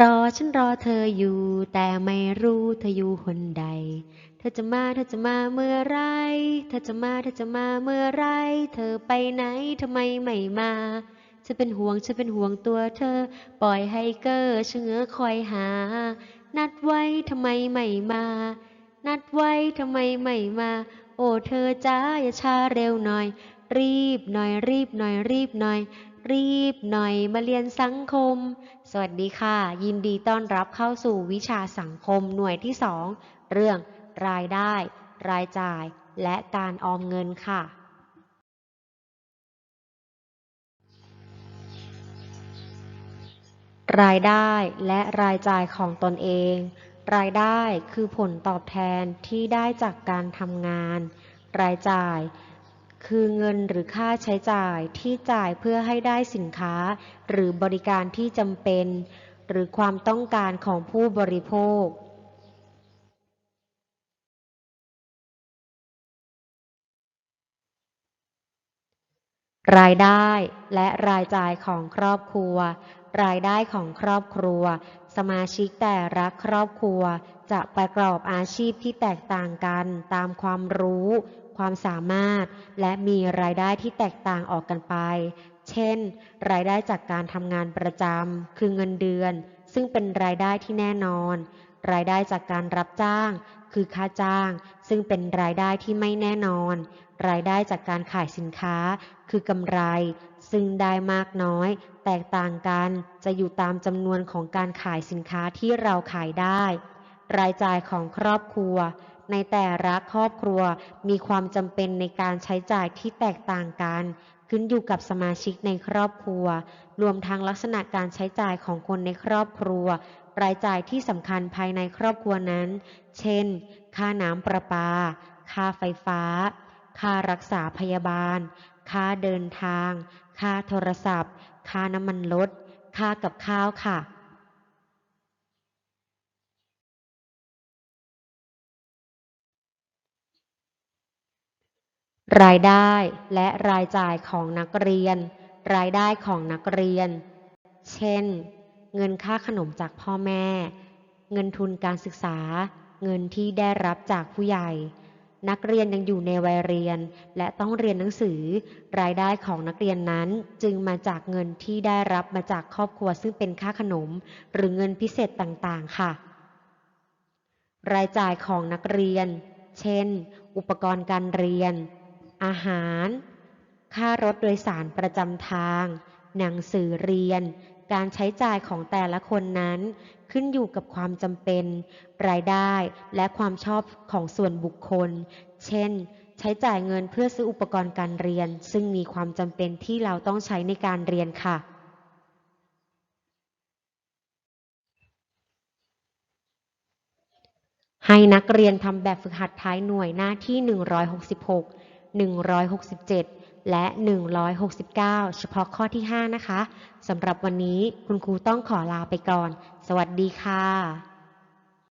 รอฉันรอเธออยู่แต่ไม่รู้เธออยู่หนใด เธอจะมาเธอจะมาเมื่อไร เธอจะมาเธอจะมาเมื่อไร เธอไปไหนทำไมไม่มาฉันเป็นห่วงฉันเป็นห่วงตัวเธอ ปล่อยให้เก้อชะเง้อคอยหา นัดไว้ทำไมไม่มา นัดไว้ทำไมไม่มา โอ้เธอจ้าอย่าช้าเร็วหน่อย รีบหน่อยรีบหน่อยรีบหน่อย รีบหน่อยมาเรียนสังคม สวัสดีค่ะ ยินดีต้อนรับเข้าสู่วิชาสังคมหน่วยที่สองเรื่องรายได้ รายจ่าย และการออมเงินค่ะ รายได้และรายจ่ายของตนเอง รายได้คือผลตอบแทนที่ได้จากการทำงาน รายจ่าย คือเงินหรือค่าใช้จ่ายที่จ่ายเพื่อให้ได้สินค้า หรือบริการที่จำเป็น หรือความต้องการของผู้บริโภครายได้และรายจ่ายของครอบครัว รายได้ของครอบครัว สมาชิกแต่ละครอบครัว จะประกอบอาชีพที่แตกต่างกันตามความรู้ ความสามารถ และมีรายได้ที่แตกต่างออกกันไป เช่น รายได้จากการทำงานประจำคือเงินเดือน ซึ่งเป็นรายได้ที่แน่นอน รายได้จากการรับจ้าง คือค่าจ้าง ซึ่งเป็นรายได้ที่ไม่แน่นอน รายได้จากการขายสินค้า คือกำไร ซึ่งได้มากน้อย แตกต่างกันจะอยู่ตามจำนวนของการขายสินค้าที่เราขายได้ รายจ่ายของครอบครัว ในแต่ละครอบครัวมีความจำเป็นในการใช้จ่ายที่แตกต่างกัน ขึ้นอยู่กับสมาชิกในครอบครัว รวมทั้งลักษณะการใช้จ่ายของคนในครอบครัว รายจ่ายที่สำคัญภายในครอบครัวนั้น เช่น ค่าน้ำประปา ค่าไฟฟ้า ค่ารักษาพยาบาล ค่าเดินทาง ค่าโทรศัพท์ ค่าน้ำมันรถ ค่ากับข้าวค่ะ รายได้และรายจ่ายของนักเรียน รายได้ของนักเรียน เช่น เงินค่าขนมจากพ่อแม่ เงินทุนการศึกษา เงินที่ได้รับจากผู้ใหญ่ นักเรียนยังอยู่ในวัยเรียน และต้องเรียนหนังสือ รายได้ของนักเรียนนั้นจึงมาจากเงินที่ได้รับมาจากครอบครัวซึ่งเป็นค่าขนม หรือเงินพิเศษต่างๆ ค่ะ รายจ่ายของนักเรียน เช่น อุปกรณ์การเรียน อาหาร ค่ารถโดยสารประจำทาง หนังสือเรียน การใช้จ่ายของแต่ละคนนั้น ขึ้นอยู่กับความจำเป็น รายได้และความชอบของส่วนบุคคล เช่น ใช้จ่ายเงินเพื่อซื้ออุปกรณ์การเรียน ซึ่งมีความจำเป็นที่เราต้องใช้ในการเรียนค่ะให้นักเรียนทำแบบฝึกหัดท้ายหน่วยหน้าที่ 166 167 และ 169 เฉพาะข้อที่ 5 นะคะสำหรับวันนี้คุณครูต้องขอลาไปก่อน สวัสดีค่ะ